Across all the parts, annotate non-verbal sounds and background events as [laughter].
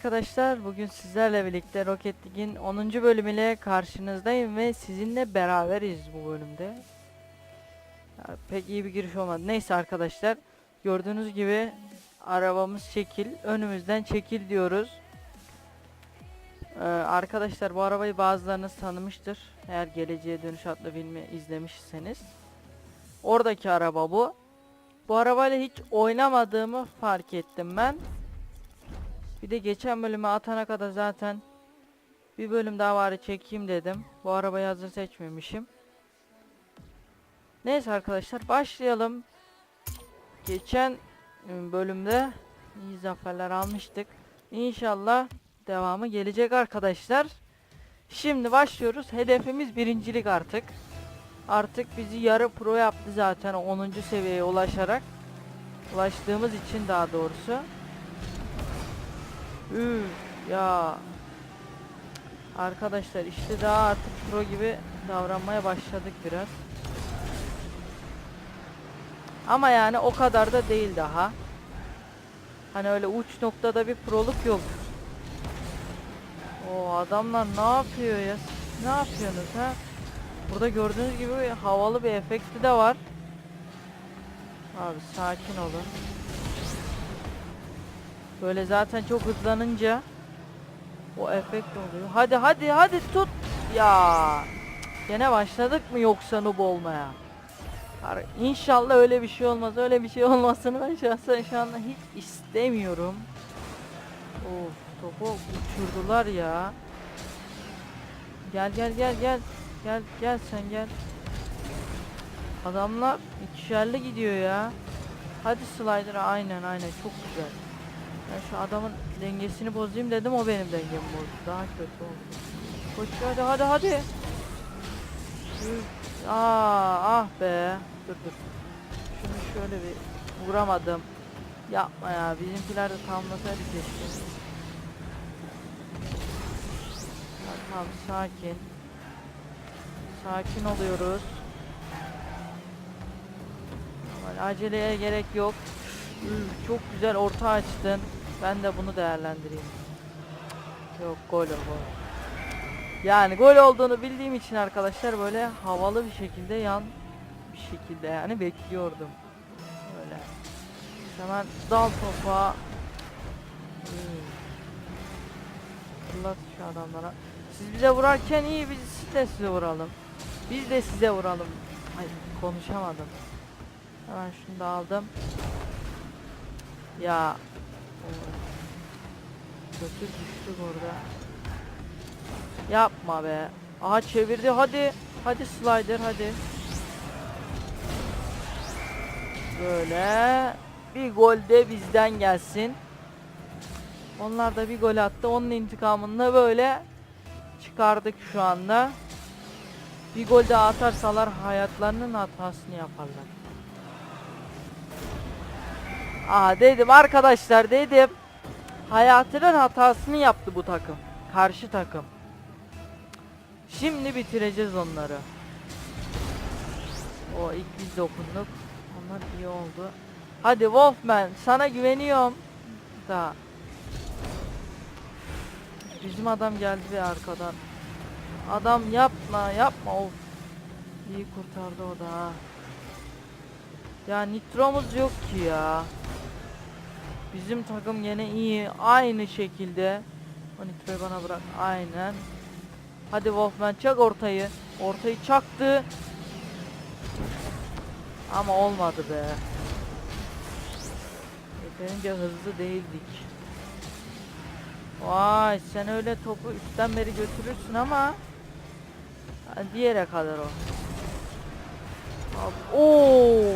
arkadaşlar. Bugün sizlerle birlikte Rocket League'in 10. bölümüyle karşınızdayım ve sizinle beraberiz bu bölümde. Ya, pek iyi bir giriş olmadı. Neyse arkadaşlar. Gördüğünüz gibi arabamız şekil. Önümüzden çekil diyoruz. Ee, arkadaşlar bu arabayı bazılarınız tanımıştır. Eğer Geleceğe Dönüş adlı filmi izlemişseniz. Oradaki araba bu. Bu arabayla hiç oynamadığımı fark ettim ben. Bir de geçen bölüme atana kadar zaten bir bölüm daha bari çekeyim dedim. Bu arabayı hazır seçmemişim. Neyse arkadaşlar başlayalım. Geçen e, bölümde iyi zaferler almıştık. İnşallah devamı gelecek arkadaşlar. Şimdi başlıyoruz. Hedefimiz birincilik artık. Artık bizi yarı pro yaptı zaten 10. seviyeye ulaşarak. Ulaştığımız için daha doğrusu. Üf ya. Arkadaşlar işte daha artık pro gibi davranmaya başladık biraz. Ama yani o kadar da değil daha. Hani öyle uç noktada bir proluk yok. O adamlar ne yapıyor ya? Ne yapıyorsunuz ha? Burada gördüğünüz gibi havalı bir efekti de var. Abi sakin olun. Böyle zaten çok hızlanınca o efekt oluyor. Hadi hadi hadi tut. Ya. Gene başladık mı yoksa noob olmaya? İnşallah öyle bir şey olmaz. Öyle bir şey olmasını ben şahsen şu anda hiç istemiyorum. Of topu uçurdular ya. Gel gel gel gel. Gel gel sen gel. Adamlar ikişerli gidiyor ya. Hadi slider aynen aynen çok güzel. Şu adamın dengesini bozayım dedim o benim dengemi bozdu. Daha kötü oldu. Koş hadi hadi hadi. Üf, Aa, ah be. Dur dur. Şunu şöyle bir vuramadım. Yapma ya. Bizimkiler de tamamlasaydı keşke. Tamam, sakin. Sakin oluyoruz. Aceleye gerek yok. Çok güzel orta açtın. Ben de bunu değerlendireyim. Yok gol o gol. Yani gol olduğunu bildiğim için arkadaşlar böyle havalı bir şekilde yan bir şekilde yani bekliyordum. Böyle. Hemen dal topa. Hmm. Fırlat şu adamlara. Siz bize vurarken iyi biz siz de size vuralım. Biz de size vuralım. Ay konuşamadım. Hemen şunu da aldım. Ya. Kötü düştük orada. Yapma be. Aha çevirdi hadi. Hadi slider hadi. Böyle. Bir gol de bizden gelsin. Onlar da bir gol attı. Onun intikamını da böyle çıkardık şu anda. Bir gol daha atarsalar hayatlarının hatasını yaparlar. Aa dedim arkadaşlar dedim. Hayatının hatasını yaptı bu takım. Karşı takım. Şimdi bitireceğiz onları. O ilk biz dokunduk. Onlar iyi oldu. Hadi Wolfman sana güveniyorum. Da. Bizim adam geldi bir arkadan. Adam yapma yapma of. İyi kurtardı o da. Ya nitromuz yok ki ya. Bizim takım yine iyi. Aynı şekilde. O nitroyu bana bırak. Aynen. Hadi Wolfman çak ortayı. Ortayı çaktı. Ama olmadı be. Yeterince hızlı değildik. Vay sen öyle topu üstten beri götürürsün ama Ha, diğere kadar o. Oo!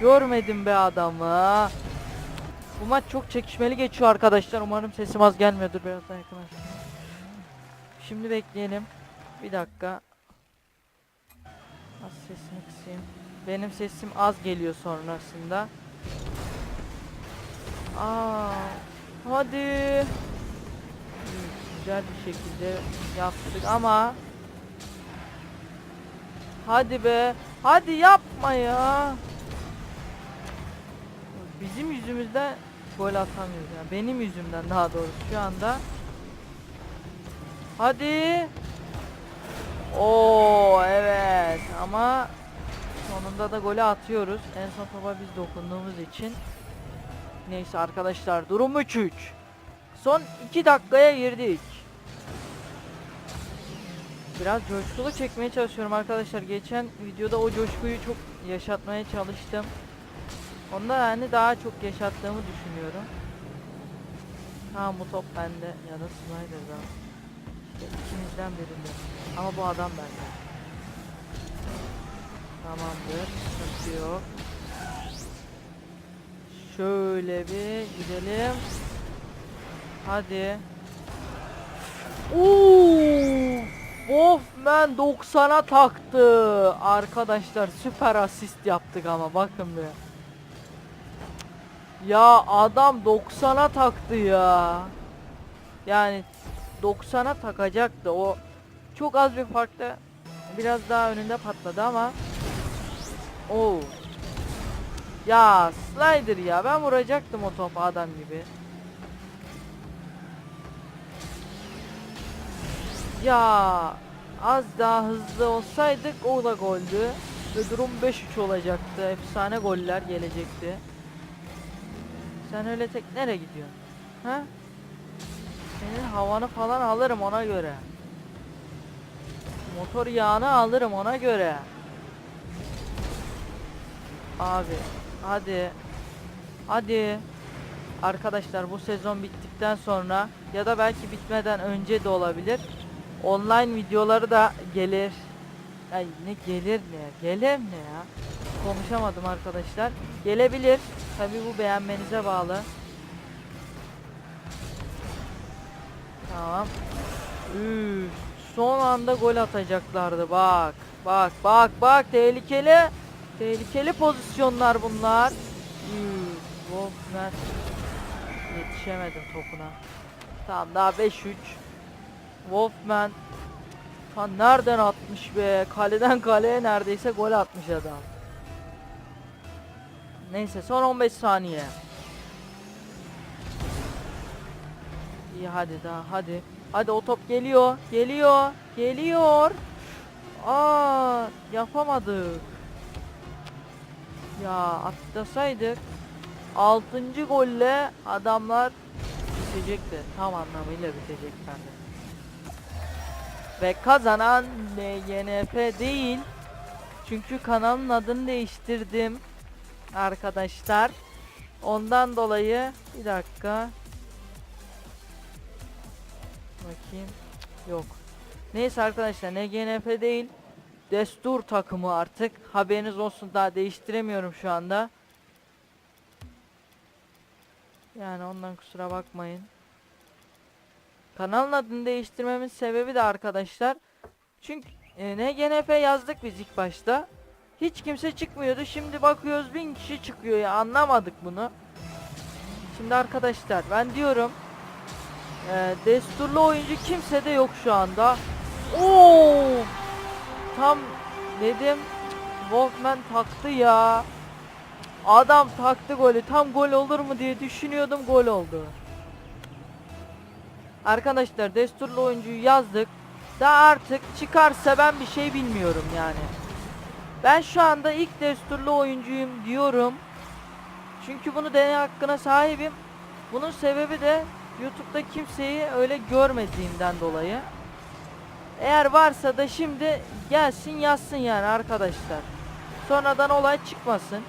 Görmedim be adamı. Bu maç çok çekişmeli geçiyor arkadaşlar. Umarım sesim az gelmiyordur biraz daha yakınlaştım. Şimdi bekleyelim. Bir dakika. Az sesini kısayım. Benim sesim az geliyor sonrasında. Aa, hadi. Güzel bir şekilde yaptık ama Hadi be. Hadi yapma ya. Bizim yüzümüzden gol atamıyoruz. Yani benim yüzümden daha doğrusu şu anda. Hadi. Oo evet ama sonunda da golü atıyoruz. En son topa biz dokunduğumuz için. Neyse arkadaşlar durum 3-3. Son 2 dakikaya girdik. Biraz coşkulu çekmeye çalışıyorum arkadaşlar. Geçen videoda o coşkuyu çok yaşatmaya çalıştım. Onda yani daha çok yaşattığımı düşünüyorum. Tamam bu top bende ya da Snyder'da. İşte ikimizden birinde. Ama bu adam bende. Tamamdır. Sıkıntı yok. Şöyle bir gidelim. Hadi. Uuu! Wolfman 90'a taktı. Arkadaşlar süper asist yaptık ama bakın bir. Ya adam 90'a taktı ya. Yani 90'a takacaktı o. Çok az bir farkla biraz daha önünde patladı ama. Oo. Ya slider ya ben vuracaktım o topu adam gibi. Ya az daha hızlı olsaydık o da goldü. Ve durum 5-3 olacaktı. Efsane goller gelecekti. Sen öyle tek nereye gidiyorsun? Ha? Senin havanı falan alırım ona göre. Motor yağını alırım ona göre. Abi hadi. Hadi. Arkadaşlar bu sezon bittikten sonra ya da belki bitmeden önce de olabilir. Online videoları da gelir. Ay ne gelir ne? Gelir ne ya? Konuşamadım arkadaşlar. Gelebilir. Tabi bu beğenmenize bağlı. Tamam. Üf, son anda gol atacaklardı bak. Bak bak bak tehlikeli. Tehlikeli pozisyonlar bunlar. Üf, Wolfman. Yetişemedim topuna. Tamam daha 5-3. Wolfman. Ta nereden atmış be? Kaleden kaleye neredeyse gol atmış adam. Neyse son 15 saniye. İyi hadi daha hadi. Hadi o top geliyor. Geliyor. Geliyor. Aa yapamadık. Ya atlasaydık 6. golle adamlar bitecekti. Tam anlamıyla bitecek bende. Ve kazanan YNF değil. Çünkü kanalın adını değiştirdim arkadaşlar. Ondan dolayı bir dakika. Bakayım. Yok. Neyse arkadaşlar NGNF değil. Destur takımı artık. Haberiniz olsun daha değiştiremiyorum şu anda. Yani ondan kusura bakmayın. Kanalın adını değiştirmemin sebebi de arkadaşlar. Çünkü e, NGNF yazdık biz ilk başta. Hiç kimse çıkmıyordu. Şimdi bakıyoruz bin kişi çıkıyor ya anlamadık bunu. Şimdi arkadaşlar ben diyorum e, desturlu oyuncu kimse de yok şu anda. Oo! Tam dedim Wolfman taktı ya. Adam taktı golü. Tam gol olur mu diye düşünüyordum gol oldu. Arkadaşlar desturlu oyuncuyu yazdık. Da artık çıkarsa ben bir şey bilmiyorum yani. Ben şu anda ilk desturlu oyuncuyum diyorum. Çünkü bunu deney hakkına sahibim. Bunun sebebi de YouTube'da kimseyi öyle görmediğimden dolayı. Eğer varsa da şimdi gelsin yazsın yani arkadaşlar. Sonradan olay çıkmasın.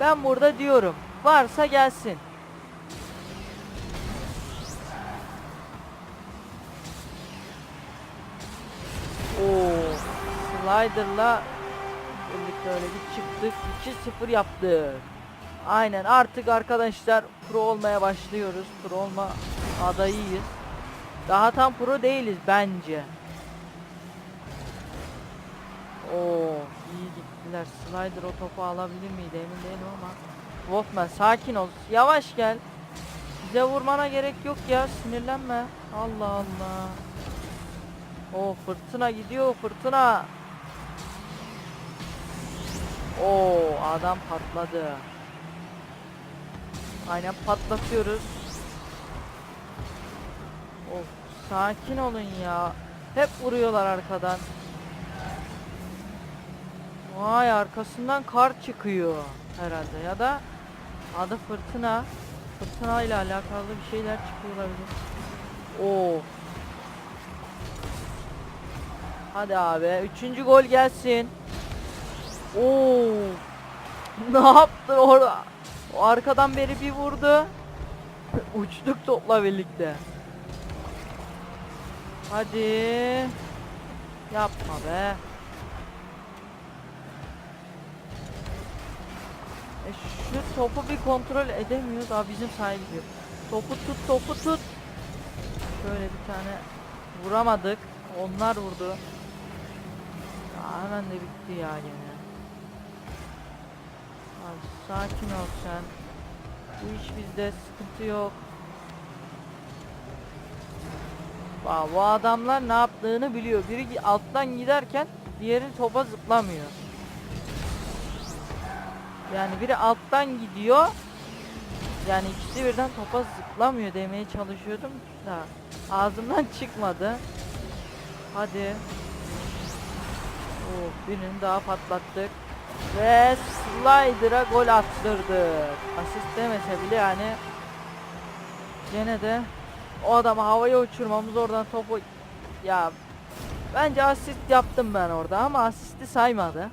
Ben burada diyorum. Varsa gelsin. Oo, slider'la birlikte öyle bir çıktık. 2-0 yaptık. Aynen artık arkadaşlar pro olmaya başlıyoruz. Pro olma adayıyız. Daha tam pro değiliz bence. Oo, iyi gittiler. Slider o topu alabilir miydi emin değilim ama. Wolfman sakin ol. Yavaş gel. Bize vurmana gerek yok ya. Sinirlenme. Allah Allah. O fırtına gidiyor fırtına. Oo adam patladı. Aynen patlatıyoruz. Of sakin olun ya. Hep vuruyorlar arkadan. Vay arkasından kar çıkıyor herhalde ya da adı fırtına. Fırtına ile alakalı bir şeyler çıkıyor olabilir. Oo. Hadi abi. Üçüncü gol gelsin. Oo. Ne yaptın orada? O arkadan beri bir vurdu. Uçtuk topla birlikte. Hadi. Yapma be. E şu topu bir kontrol edemiyoruz. Abi bizim sahibi. Topu tut, topu tut. Şöyle bir tane vuramadık. Onlar vurdu. Ya hemen de bitti ya gene. Sakin ol sen. Bu iş bizde sıkıntı yok. Aa, bu adamlar ne yaptığını biliyor. Biri alttan giderken diğeri topa zıplamıyor. Yani biri alttan gidiyor. Yani ikisi birden topa zıplamıyor demeye çalışıyordum da ağzımdan [laughs] çıkmadı. Hadi. Oh, birini daha patlattık. Ve slider'a gol attırdık. Asist demese bile yani gene de o adamı havaya uçurmamız oradan topu ya bence asist yaptım ben orada ama asisti saymadı.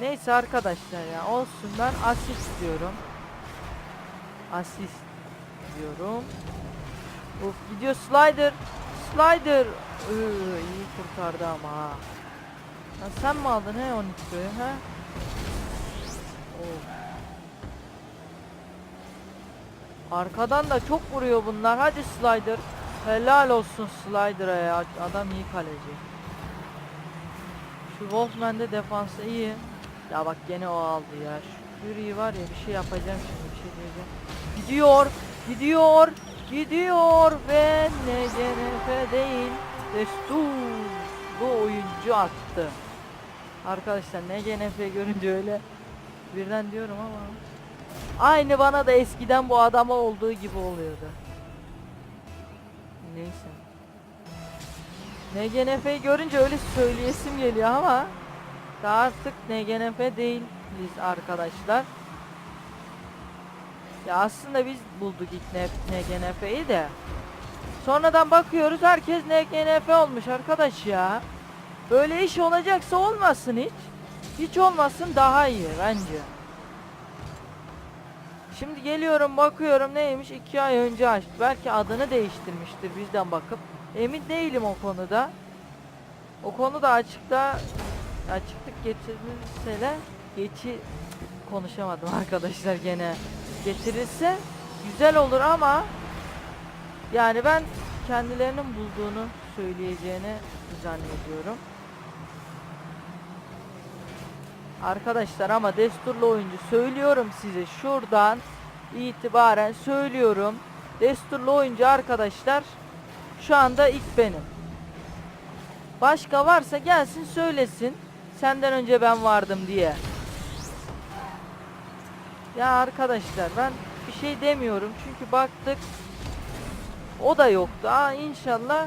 Neyse arkadaşlar ya olsun ben asist diyorum. Asist diyorum. Uf gidiyor slider. Slider. Iı, iyi kurtardı ama ha. Lan sen mi aldın he 12'yi he? Of. Arkadan da çok vuruyor bunlar. Hadi slider. Helal olsun slider'a ya. Adam iyi kaleci. Şu Wolfman de defansı iyi. Ya bak gene o aldı ya. Şu Fury var ya bir şey yapacağım şimdi bir şey diyeceğim. Gidiyor. Gidiyor. Gidiyor ve NCNF değil. Destur. Bu oyuncu attı. Arkadaşlar NGNF görünce öyle birden diyorum ama aynı bana da eskiden bu adama olduğu gibi oluyordu. Neyse. NGNF'yi görünce öyle söyleyesim geliyor ama daha artık NGNF değil biz arkadaşlar. Ya aslında biz bulduk ilk NGNF'yi de. Sonradan bakıyoruz herkes NGNF olmuş arkadaş ya. Böyle iş olacaksa olmasın hiç. Hiç olmasın daha iyi bence. Şimdi geliyorum bakıyorum neymiş iki ay önce açtı. Belki adını değiştirmiştir bizden bakıp. Emin değilim o konuda. O konuda açıkta açıklık getirilse geçi konuşamadım arkadaşlar gene. Getirilse güzel olur ama yani ben kendilerinin bulduğunu söyleyeceğini zannediyorum. Arkadaşlar ama desturlu oyuncu söylüyorum size şuradan itibaren söylüyorum. Desturlu oyuncu arkadaşlar şu anda ilk benim. Başka varsa gelsin söylesin. Senden önce ben vardım diye. Ya arkadaşlar ben bir şey demiyorum çünkü baktık o da yoktu. Aa inşallah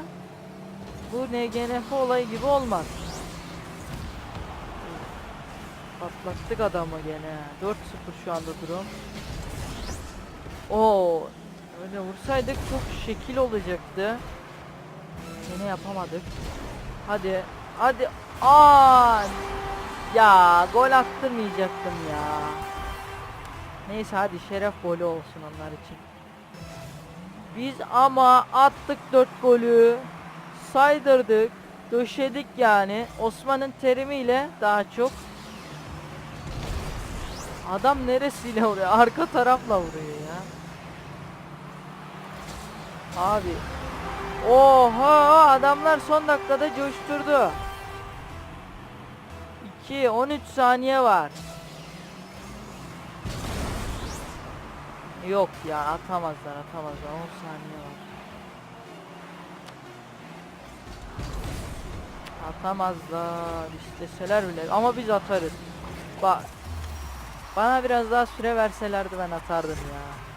bu NGNF olayı gibi olmaz. Patlattık adamı gene. 4-0 şu anda durum. Oo, öyle vursaydık çok şekil olacaktı. Yine yapamadık. Hadi, hadi. Aa! Ya gol attırmayacaktım ya. Neyse hadi şeref golü olsun onlar için. Biz ama attık 4 golü. Saydırdık. Döşedik yani. Osman'ın terimiyle daha çok. Adam neresiyle vuruyor? Arka tarafla vuruyor ya. Abi. Oha adamlar son dakikada coşturdu. 2 13 saniye var. Yok ya atamazlar atamazlar 10 saniye var. Atamazlar isteseler bile ama biz atarız. Bak Bana biraz daha süre verselerdi ben atardım ya.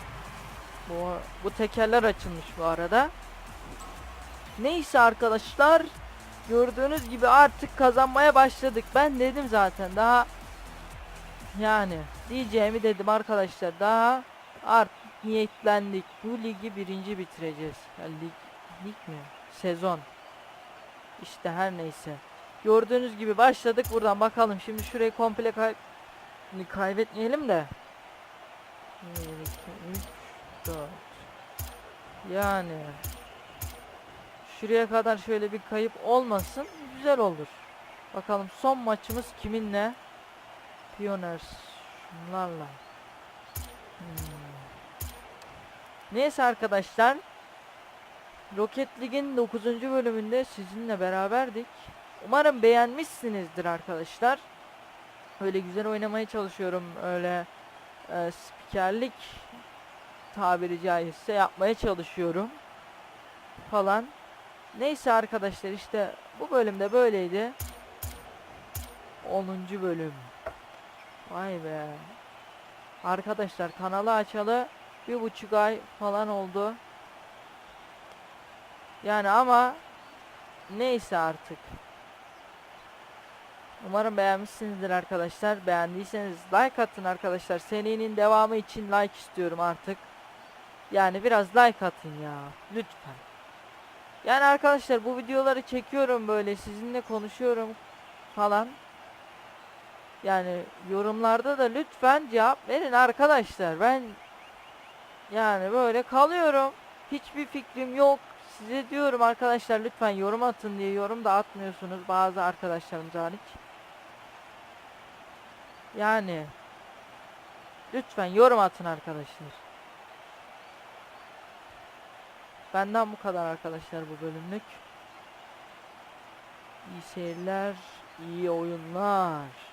Bu, bu tekerler açılmış bu arada. Neyse arkadaşlar. Gördüğünüz gibi artık kazanmaya başladık. Ben dedim zaten daha yani diyeceğimi dedim arkadaşlar. Daha artık niyetlendik. Bu ligi birinci bitireceğiz. Ya lig, lig mi? Sezon. İşte her neyse. Gördüğünüz gibi başladık buradan bakalım. Şimdi şurayı komple kay kaybetmeyelim de. 1, 2, 3, 4. Yani şuraya kadar şöyle bir kayıp olmasın. Güzel olur. Bakalım son maçımız kiminle? Pioners şunlarla. Hmm. Neyse arkadaşlar. Rocket League'in 9. bölümünde sizinle beraberdik. Umarım beğenmişsinizdir arkadaşlar. Öyle güzel oynamaya çalışıyorum. Öyle e, spikerlik tabiri caizse yapmaya çalışıyorum. Falan. Neyse arkadaşlar işte bu bölümde böyleydi. 10. bölüm. Vay be. Arkadaşlar kanalı açalı bir buçuk ay falan oldu. Yani ama neyse artık. Umarım beğenmişsinizdir arkadaşlar. Beğendiyseniz like atın arkadaşlar. Serinin devamı için like istiyorum artık. Yani biraz like atın ya. Lütfen. Yani arkadaşlar bu videoları çekiyorum böyle sizinle konuşuyorum falan. Yani yorumlarda da lütfen cevap verin arkadaşlar. Ben yani böyle kalıyorum. Hiçbir fikrim yok. Size diyorum arkadaşlar lütfen yorum atın diye yorum da atmıyorsunuz bazı arkadaşlarımız hariç. Yani lütfen yorum atın arkadaşlar. Benden bu kadar arkadaşlar bu bölümlük. İyi seyirler, iyi oyunlar.